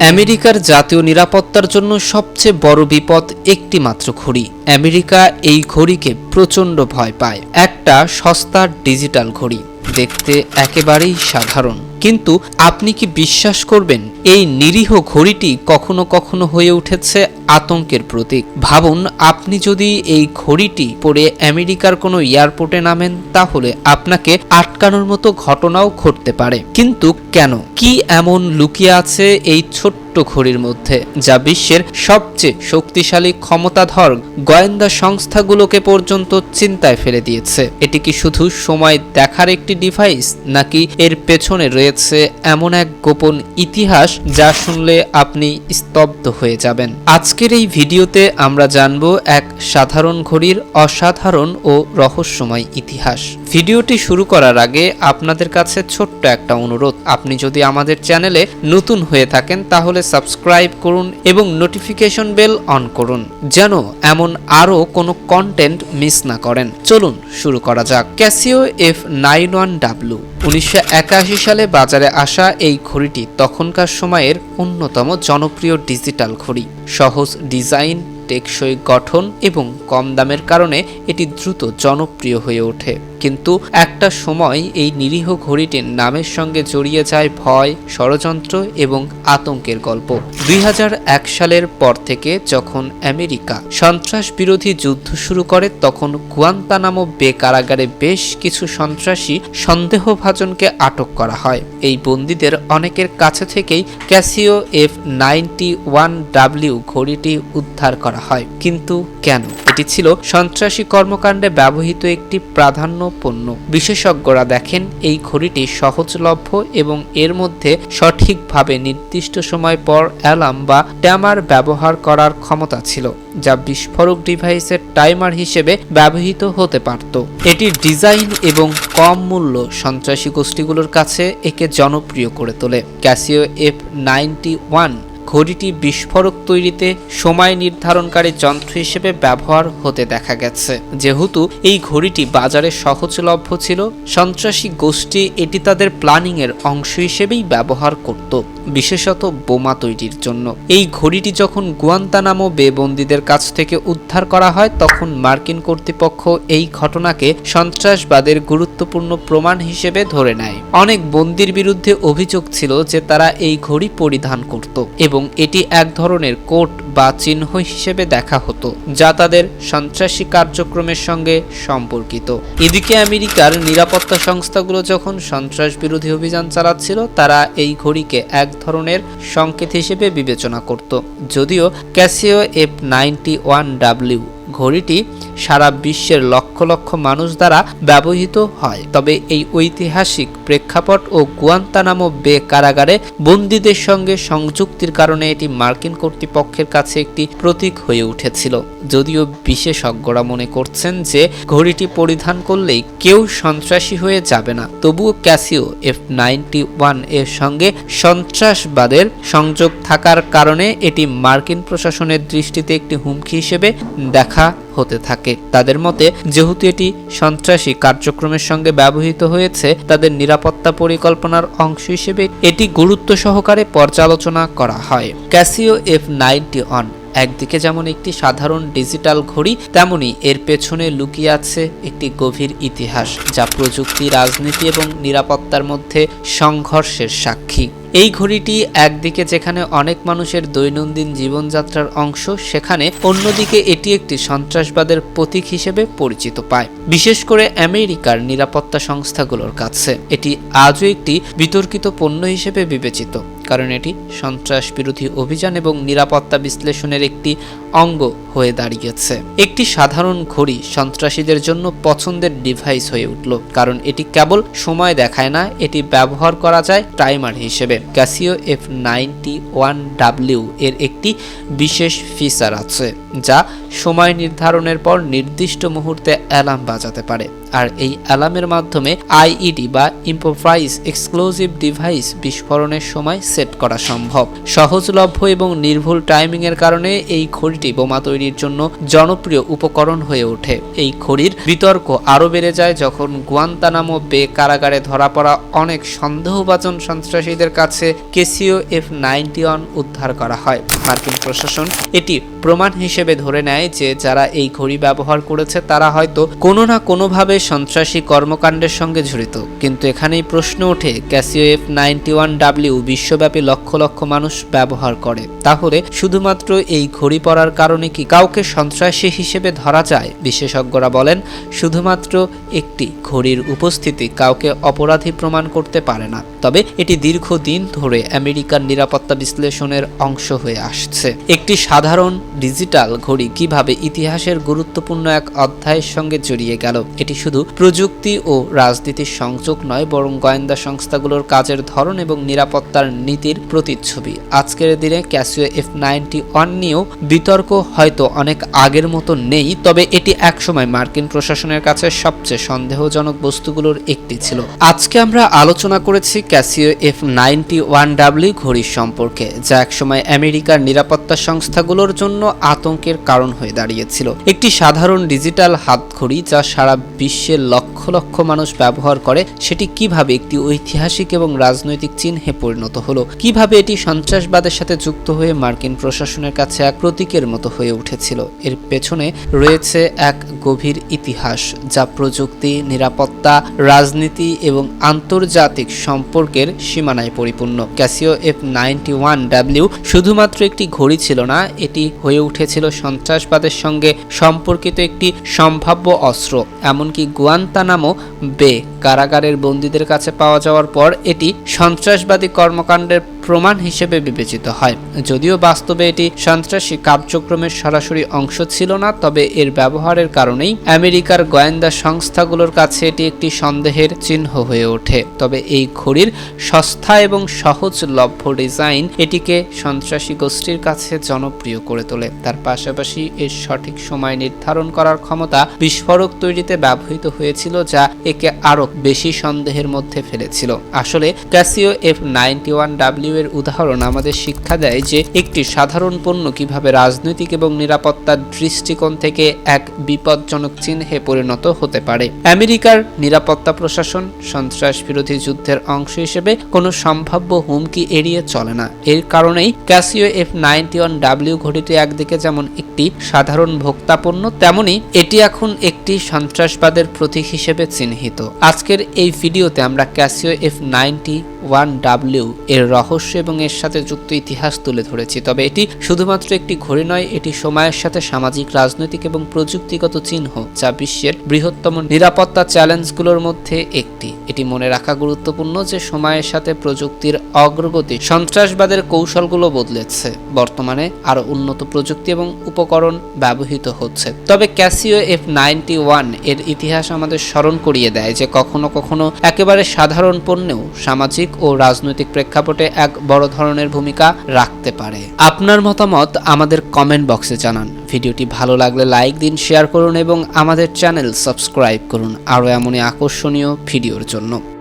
আমেরিকার জাতীয় নিরাপত্তার জন্য সবচেয়ে বড় বিপদ একটি মাত্র ঘড়ি। আমেরিকা এই ঘড়িকে প্রচণ্ড ভয় পায়। একটা সস্তা ডিজিটাল ঘড়ি। দেখতে একেবারেই সাধারণ। কিন্তু আপনি কি বিশ্বাস করবেন, এই নিরীহ ঘড়িটি কখনো কখনো হয়ে উঠেছে আতঙ্কের প্রতীক? ভাবুন, আপনি যদি এই ঘড়িটি পরে আমেরিকার কোনো এয়ারপোর্টে নামেন, তাহলে আপনাকে আটকানোর মতো ঘটনাও ঘটতে পারে। কিন্তু কেন? কি এমন লুকিয়ে আছে এই ছোট্ট ঘড়ির মধ্যে, যা বিশ্বের সবচেয়ে শক্তিশালী ক্ষমতাধর গোয়েন্দা সংস্থাগুলোকে পর্যন্ত চিন্তায় ফেলে দিয়েছে। এটি কি শুধু সময় দেখার একটি ডিভাইস নাকি এর পেছনে রয়েছে এমন এক গোপন ইতিহাস যা শুনলে আপনি স্তব্ধ হয়ে যাবেন? আজকের এই ভিডিওতে আমরা জানব এক সাধারণ ঘড়ির অসাধারণ ও রহস্যময় ইতিহাস। ভিডিওটি শুরু করার আগে আপনাদের কাছে ছোট্ট একটা অনুরোধ। আপনি যদি আমাদের চ্যানেলে নতুন হয়ে থাকেন, তাহলে সাবস্ক্রাইব করুন এবং নোটিফিকেশন বেল অন করুন, যেন এমন আরও কোনো কন্টেন্ট মিস না করেন। চলুন শুরু করা যাক। Casio F nine one W উনিশশো একাশি সালে বাজারে আসা এই ঘড়িটি তখনকার সময়ের অন্যতম জনপ্রিয় ডিজিটাল ঘড়ি। সহজ ডিজাইন টেকসই গঠন এবং কম দামের কারণে এটি দ্রুত জনপ্রিয় হয়ে ওঠে। কিন্তু একটা সময় এই নিরীহ ঘড়িটির নামের সঙ্গে জড়িয়ে যায় ভয়, ষড়যন্ত্র এবং আতঙ্কের গল্প। দুই হাজার এক সালের পর থেকে যখন আমেরিকা সন্ত্রাস বিরোধী যুদ্ধ শুরু করে, তখন গুয়ান্তানামো বে কারাগারে বেশ কিছু সন্ত্রাসী সন্দেহভাজনকে আটক করা হয়। এই বন্দীদের অনেকের কাছে থেকেই Casio F ninety one W ঘড়িটি উদ্ধার করা হয়। কিন্তু কেন? এটি ছিল সন্ত্রাসী কর্মকাণ্ডে ব্যবহৃত একটি প্রাধান্য পণ্য। বিশেষজ্ঞরা দেখেন, এই ঘড়িটি সহজলভ্য এবং এর মধ্যে সঠিকভাবে নির্দিষ্ট সময় পর অ্যালার্ম বা ট্যামার ব্যবহার করার ক্ষমতা ছিল, যা বিস্ফোরক ডিভাইসের টাইমার হিসেবে ব্যবহৃত হতে পারত। এটির ডিজাইন এবং কম মূল্য সন্ত্রাসী গোষ্ঠীগুলোর কাছে একে জনপ্রিয় করে তোলে। ক্যাসিও এফ নাইনটি ওয়ান ঘড়িটি বিস্ফোরক তৈরিতে সময় নির্ধারণকারী যন্ত্র হিসেবে ব্যবহার হতে দেখা গেছে। যেহেতু এই ঘড়িটি বাজারে সহজলভ্য ছিল, সন্ত্রাসী গোষ্ঠী এটি তাদের প্ল্যানিং এর অংশ হিসেবেই ব্যবহার করত। বিশেষত বোমা তৈরির জন্য। এই ঘড়িটি যখন গুয়ান্তানামো বে বন্দীদের কাছ থেকে উদ্ধার করা হয়, তখন মার্কিন কর্তৃপক্ষ এই ঘটনাকে সন্ত্রাসবাদের গুরুত্বপূর্ণ প্রমাণ হিসেবে ধরে নেয়। অনেক বন্দির বিরুদ্ধে অভিযোগ ছিল যে তারা এই ঘড়ি পরিধান করত এবং এটি এক ধরনের কোট বা চিহ্ন হিসেবে দেখা হতো, যা তাদের সন্ত্রাসী কার্যক্রমের সঙ্গে সম্পর্কিত। এদিকে আমেরিকার নিরাপত্তা সংস্থাগুলো যখন সন্ত্রাস বিরোধী অভিযান চালাচ্ছিল, তারা এই ঘড়িকে এক ধরনের সংকেত হিসেবে বিবেচনা করত। যদিও Casio F ninety one W ঘড়িটি সারা বিশ্বের লক্ষ লক্ষ মানুষ দ্বারা ব্যবহৃত হয়। তবে এই ঐতিহাসিক প্রেক্ষাপট ও গুয়ান্তানামো বে কারাগারে বন্দীদের সঙ্গে সংযুক্তির কারণে এটি মার্কিন কর্তৃপক্ষের কাছে একটি প্রতীক হয়ে উঠেছিল। যদিও বিশেষজ্ঞরা মনে করছেন যে ঘড়িটি পরিধান করলেই কেউ সন্ত্রাসী হয়ে যাবে না। তবুও ক্যাসিও এফ নাইনটি ওয়ানের সঙ্গে সন্ত্রাসবাদের সংযোগ থাকার কারণে এটি মার্কিন প্রশাসনের দৃষ্টিতে একটি হুমকি হিসেবে দেখা হতে থাকে। তাদের মতে, যেহেতু এটি সন্ত্রাসী কার্যক্রমের সঙ্গে ব্যবহৃত হয়েছে, তাদের নিরাপত্তা পরিকল্পনার অংশ হিসেবে এটি গুরুত্ব সহকারে পর্যালোচনা করা হয়। ক্যাসিও এফ নাইনটি ওয়ান, একদিকে যেমন একটি সাধারণ ডিজিটাল ঘড়ি, তেমনি এর পেছনে লুকিয়ে আছে একটি গভীর ইতিহাস, যা প্রযুক্তি, রাজনীতি এবং নিরাপত্তার মধ্যে সংঘর্ষের সাক্ষী। এই ঘড়িটি একদিকে যেখানে অনেক মানুষের দৈনন্দিন জীবনযাত্রার অংশ, সেখানে অন্যদিকে এটি একটি সন্ত্রাসবাদের প্রতীক হিসেবে পরিচিত পায়, বিশেষ করে আমেরিকার নিরাপত্তা সংস্থাগুলোর কাছে। এটি আজও একটি বিতর্কিত পণ্য হিসেবে বিবেচিত, কারণ এটি সন্ত্রাস বিরোধী অভিযান এবং নিরাপত্তা বিশ্লেষণের একটি অঙ্গ হয়ে দাঁড়িয়েছে। একটি সাধারণ ঘড়ি সন্ত্রাসীদের জন্য পছন্দের ডিভাইস হয়ে উঠল, কারণ এটি কেবল সময় দেখায় না, এটি ব্যবহার করা যায় টাইমার হিসেবে। Casio F ninety one W এর একটি বিশেষ ফিচার আছে, যা সময় নির্ধারণের পর নির্দিষ্ট মুহূর্তে অ্যালার্ম বাজাতে পারে। আর এই অ্যালার্মের মাধ্যমে আইইডি বা ইম্প্রোভাইজ এক্সক্লুসিভ ডিভাইস বিস্ফোরণের সময় সেট করা সম্ভব। সহজলভ্য এবং নির্ভুল টাইমিংয়ের কারণে এই ঘড়িটি ঘড়িটি বোমা তৈরির জন্য জনপ্রিয় উপকরণ হয়ে ওঠে। এই ঘড়ির বিতর্ক আরও বেড়ে যায় যখন গুয়ান্তানামো বে কারাগারে ধরা পড়া অনেক সন্দেহভাজন সন্ত্রাসীদের কাছে কেসিও এফ নাইনটি উদ্ধার করা হয়। মার্কিন প্রশাসন এটি প্রমাণ হিসেবে ধরে নেয় যে যারা এই ঘড়ি ব্যবহার করেছে তারা হয়তো কোনো না কোনোভাবে সন্ত্রাসী কর্মকাণ্ডের সঙ্গে জড়িত। কিন্তু এখানেই প্রশ্ন ওঠে Casio F ninety one W বিশ্বব্যাপী লক্ষ লক্ষ মানুষ ব্যবহার করে। তাহলে শুধুমাত্র এই ঘড়ি পরার কারণে কি কাউকে সন্ত্রাসী হিসেবে ধরা যায়? বিশেষজ্ঞরা বলেন, শুধুমাত্র একটি ঘড়ির উপস্থিতি কাউকে অপরাধী প্রমাণ করতে পারে না। তবে এটি দীর্ঘদিন ধরে আমেরিকার নিরাপত্তা বিশ্লেষণের অংশ হয়ে আসছে। একটি সাধারণ ডিজিটাল ঘড়ি কীভাবে ইতিহাসের গুরুত্বপূর্ণ এক অধ্যায়ের সঙ্গে জড়িয়ে গেল? এটি শুধু প্রযুক্তি ও রাজনীতির সংযোগ নয়, বরং গোয়েন্দা সংস্থাগুলোর কাজের ধরন এবং নিরাপত্তার নীতির প্রতিচ্ছবি। আজকের দিনে ক্যাসিও এফ নাইনটি ওয়ান নিয়েও বিতর্ক হয়তো অনেক আগের মতো নেই, তবে এটি একসময় মার্কিন প্রশাসনের কাছে সবচেয়ে সন্দেহজনক বস্তুগুলোর একটি ছিল। আজকে আমরা আলোচনা করেছি Casio F ninety one W ঘড়ির সম্পর্কে, যা একসময় আমেরিকার নিরাপত্তা সংস্থাগুলোর জন্য আতঙ্কের কারণ হয়ে দাঁড়িয়েছিল। একটি সাধারণ ডিজিটাল হাতঘড়ি যা সারা বিশ্বের লক্ষ লক্ষ মানুষ ব্যবহার করে, সেটি কীভাবে একটি ঐতিহাসিক এবং রাজনৈতিক চিহ্নে পরিণত হলো? কীভাবে এটি সন্ত্রাসবাদের সাথে যুক্ত হয়ে মার্কিন প্রশাসনের কাছে এক প্রতীকের মতো হয়ে উঠেছিল? এর পেছনে রয়েছে এক গভীর ইতিহাস, যা প্রযুক্তি, নিরাপত্তা, রাজনীতি এবং আন্তর্জাতিক সম্পর্কের সীমানায় পরিপূর্ণ। Casio F ninety one W শুধুমাত্র একটি ঘড়ি ছিল না, এটি হয়ে উঠেছিল সন্ত্রাসবাদের সঙ্গে সম্পর্কিত একটি সম্ভাব্য অস্ত্র, এমনকি গুয়ান্তানামো বে। কারাগারের বন্দীদের কাছে পাওয়া যাওয়ার পর এটি সন্ত্রাসবাদী কর্মকাণ্ডের প্রমাণ হিসেবে বিবেচিত হয়। যদিও বাস্তবে এটি সন্ত্রাসী কার্যক্রমের সরাসরি অংশ ছিল না, তবে এর ব্যবহারের কারণেই আমেরিকার গোয়েন্দা সংস্থাগুলোর কাছে এটি একটি সন্দেহের চিহ্ন হয়ে ওঠে। তবে এই ঘড়ির সস্তা এবং সহজলভ্য ডিজাইন এটিকে সন্ত্রাসী গোষ্ঠীর কাছে জনপ্রিয় করে তোলে। তার পাশাপাশি এর সঠিক সময় নির্ধারণ করার ক্ষমতা বিস্ফোরক তৈরিতে ব্যবহৃত হয়েছিল, যা একে আরও বেশি সন্দেহের মধ্যে ফেলেছিল। আসলে Casio F ninety one W এর উদাহরণ আমাদের শিক্ষা দেয় যে একটি সাধারণ পণ্য কীভাবে রাজনৈতিক এবং নিরাপত্তার দৃষ্টিকোণ থেকে এক বিপজ্জনক চিহ্নে পরিণত হতে পারে। আমেরিকার নিরাপত্তা প্রশাসন সন্ত্রাস বিরোধী যুদ্ধের অংশ হিসেবে কোনো সম্ভাব্য হুমকি এড়িয়ে চলে না। এর কারণেই Casio F ninety one W ঘড়িটি একদিকে যেমন একটি সাধারণ ভোক্তা পণ্য, তেমনি এটি এখন একটি সন্ত্রাসবাদের প্রতীক হিসেবে চিহ্নিত। আজকের এই ভিডিওতে আমরা Casio F ninety one W এর রহস্য এবং এর সাথে যুক্ত ইতিহাস তুলে ধরেছি। তবে এটি শুধুমাত্র একটি ঘড়ি নয়, এটি সময়ের সাথে সামাজিক, রাজনৈতিক এবং প্রযুক্তিগত চিহ্ন, যা বিশ্বের বৃহত্তম নিরাপত্তা চ্যালেঞ্জগুলোর মধ্যে একটি। এটি মনে রাখা গুরুত্বপূর্ণ যে সময়ের সাথে প্রযুক্তির অগ্রগতি সন্ত্রাসবাদের কৌশলগুলো বদলেছে। বর্তমানে আরও উন্নত প্রযুক্তি এবং উপকরণ ব্যবহৃত হচ্ছে। তবে ক্যাসিও এফ নাইনটি ওয়ানের ইতিহাস আমাদের স্মরণ করিয়ে দেয় যে কখনো কখনো একেবারে সাধারণ পণ্যেও সামাজিক ও রাজনৈতিক প্রেক্ষাপটে এক বড় ধরনের ভূমিকা রাখতে পারে। আপনার মতামত আমাদের কমেন্ট বক্সে জানান। ভিডিওটি ভালো লাগলে লাইক দিন, শেয়ার করুন এবং আমাদের চ্যানেল সাবস্ক্রাইব করুন। আরও এমনই আকর্ষণীয় ভিডিওর জন্য।